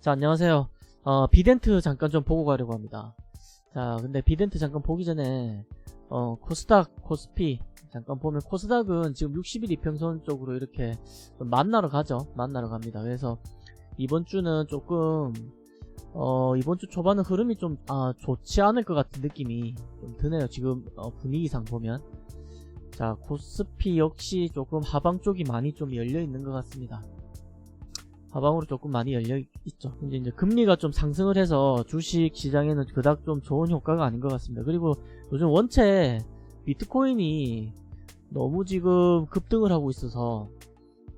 자, 안녕하세요. 어, 비덴트 잠깐 좀 보고 가려고 합니다. 자, 근데 비덴트 잠깐 보기 전에, 어, 코스닥, 코스피, 잠깐 보면 코스닥은 지금 60일 이평선 쪽으로 이렇게 좀 만나러 가죠. 만나러 갑니다. 그래서 이번 주는 조금, 어, 이번 주 초반은 흐름이 좀, 아, 좋지 않을 것 같은 느낌이 좀 드네요. 지금, 어, 분위기상 보면. 자, 코스피 역시 조금 하방 쪽이 많이 좀 열려 있는 것 같습니다. 하방으로 조금 많이 열려 있죠. 근데 이제 금리가 좀 상승을 해서 주식 시장에는 그닥 좀 좋은 효과가 아닌 것 같습니다. 그리고 요즘 원체 비트코인이 너무 지금 급등을 하고 있어서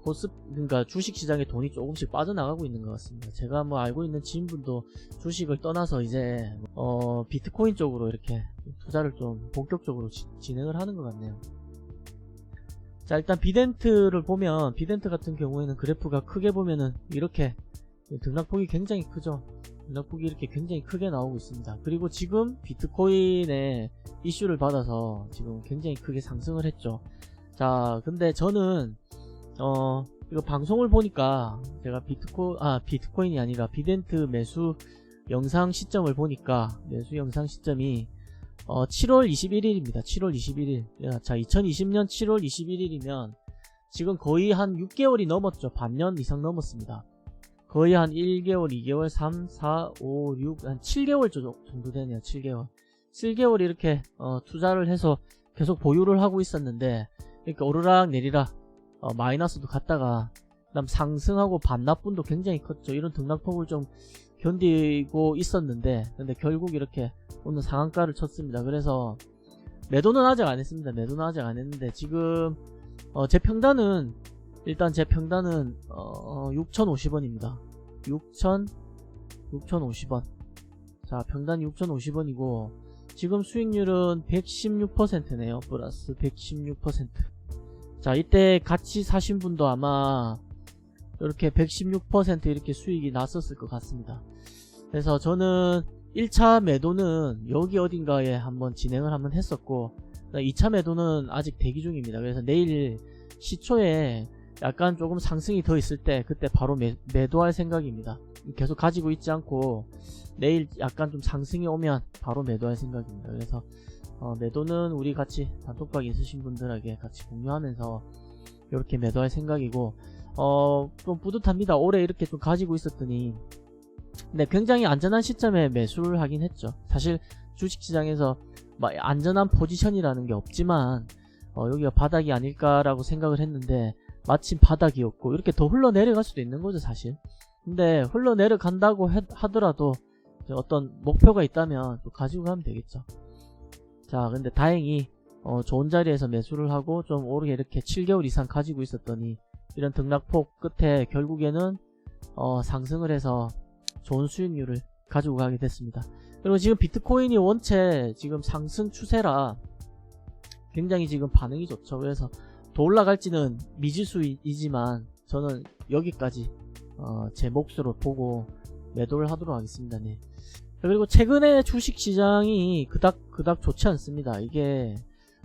코스 그러니까 주식 시장에 돈이 조금씩 빠져나가고 있는 것 같습니다. 제가 뭐 알고 있는 지인분도 주식을 떠나서 이제 어 비트코인 쪽으로 이렇게 투자를 좀 본격적으로 지- 진행을 하는 것 같네요. 자 일단 비덴트를 보면 비덴트 같은 경우에는 그래프가 크게 보면은 이렇게 등락폭이 굉장히 크죠. 등락폭이 이렇게 굉장히 크게 나오고 있습니다. 그리고 지금 비트코인의 이슈를 받아서 지금 굉장히 크게 상승을 했죠. 자 근데 저는 어 이거 방송을 보니까 제가 비트코 아 비트코인이 아니라 비덴트 매수 영상 시점을 보니까 매수 영상 시점이 어, 7월 21일입니다. 7월 21일. 야, 자, 2020년 7월 21일이면 지금 거의 한 6개월이 넘었죠. 반년 이상 넘었습니다. 거의 한 1개월, 2개월, 3, 4, 5, 6, 한 7개월 저- 정도 되네요. 7개월. 7개월 이렇게 어, 투자를 해서 계속 보유를 하고 있었는데 그러니까 오르락 내리락 어, 마이너스도 갔다가 그다음 상승하고 반납분도 굉장히 컸죠. 이런 등락폭을 좀 견디고 있었는데 근데 결국 이렇게 오늘 상한가를 쳤습니다. 그래서 매도는 아직 안 했습니다. 매도는 아직 안 했는데 지금 어, 제 평단은 일단 제 평단은 어, 6,050원입니다. 6,000 6,050원. 자, 평단이 6,050원이고 지금 수익률은 116%네요. 플러스 116%. 자, 이때 같이 사신 분도 아마 이렇게 116% 이렇게 수익이 났었을 것 같습니다. 그래서 저는 1차 매도는 여기 어딘가에 한번 진행을 한번 했었고 2차 매도는 아직 대기 중입니다. 그래서 내일 시초에 약간 조금 상승이 더 있을 때 그때 바로 매, 매도할 생각입니다. 계속 가지고 있지 않고 내일 약간 좀 상승이 오면 바로 매도할 생각입니다. 그래서 어, 매도는 우리 같이 단톡방 있으신 분들에게 같이 공유하면서 이렇게 매도할 생각이고 어, 좀 뿌듯합니다. 올해 이렇게 좀 가지고 있었더니 네, 굉장히 안전한 시점에 매수를 하긴 했죠. 사실 주식시장에서 막 안전한 포지션이라는 게 없지만 어, 여기가 바닥이 아닐까라고 생각을 했는데 마침 바닥이었고 이렇게 더 흘러내려갈 수도 있는 거죠 사실. 근데 흘러내려간다고 해- 하더라도 어떤 목표가 있다면 또 가지고 가면 되겠죠. 자, 근데 다행히 어, 좋은 자리에서 매수를 하고 좀 오르게 이렇게 7개월 이상 가지고 있었더니 이런 등락폭 끝에 결국에는 어, 상승을 해서 좋은 수익률을 가지고 가게 됐습니다. 그리고 지금 비트코인이 원체 지금 상승 추세라 굉장히 지금 반응이 좋죠. 그래서 더 올라갈지는 미지수이지만 저는 여기까지 어, 제 몫으로 보고 매도를 하도록 하겠습니다. 네. 그리고 최근에 주식 시장이 그닥 그닥 좋지 않습니다. 이게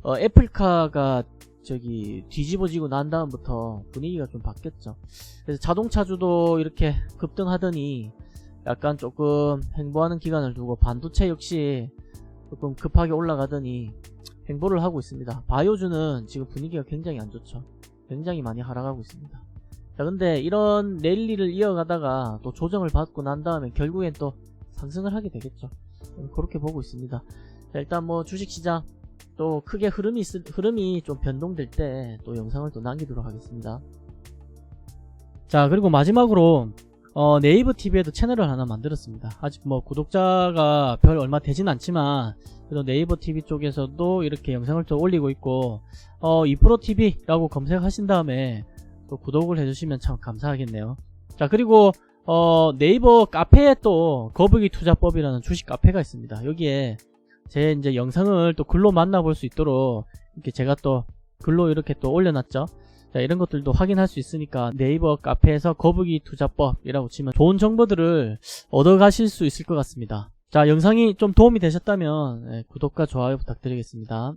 어, 애플카가 저기 뒤집어지고 난 다음부터 분위기가 좀 바뀌었죠. 그래서 자동차주도 이렇게 급등하더니 약간 조금 횡보하는 기간을 두고 반도체 역시 조금 급하게 올라가더니 횡보를 하고 있습니다. 바이오주는 지금 분위기가 굉장히 안 좋죠. 굉장히 많이 하락하고 있습니다. 자, 근데 이런 랠리를 이어가다가 또 조정을 받고 난 다음에 결국엔 또 상승을 하게 되겠죠. 저는 그렇게 보고 있습니다. 자, 일단 뭐 주식시장 또 크게 흐름이 있을, 흐름이 좀 변동될 때 또 영상을 또 남기도록 하겠습니다. 자, 그리고 마지막으로 어, 네이버 TV에도 채널을 하나 만들었습니다. 아직 뭐 구독자가 별 얼마 되진 않지만 그래도 네이버 TV 쪽에서도 이렇게 영상을 또 올리고 있고 어, 이프로 TV라고 검색하신 다음에 또 구독을 해주시면 참 감사하겠네요. 자 그리고 어, 네이버 카페에 또 거북이 투자법이라는 주식 카페가 있습니다. 여기에 제 이제 영상을 또 글로 만나볼 수 있도록 이렇게 제가 또 글로 이렇게 또 올려놨죠. 자, 이런 것들도 확인할 수 있으니까 네이버 카페에서 거북이 투자법이라고 치면 좋은 정보들을 얻어 가실 수 있을 것 같습니다. 자, 영상이 좀 도움이 되셨다면 예, 구독과 좋아요 부탁드리겠습니다.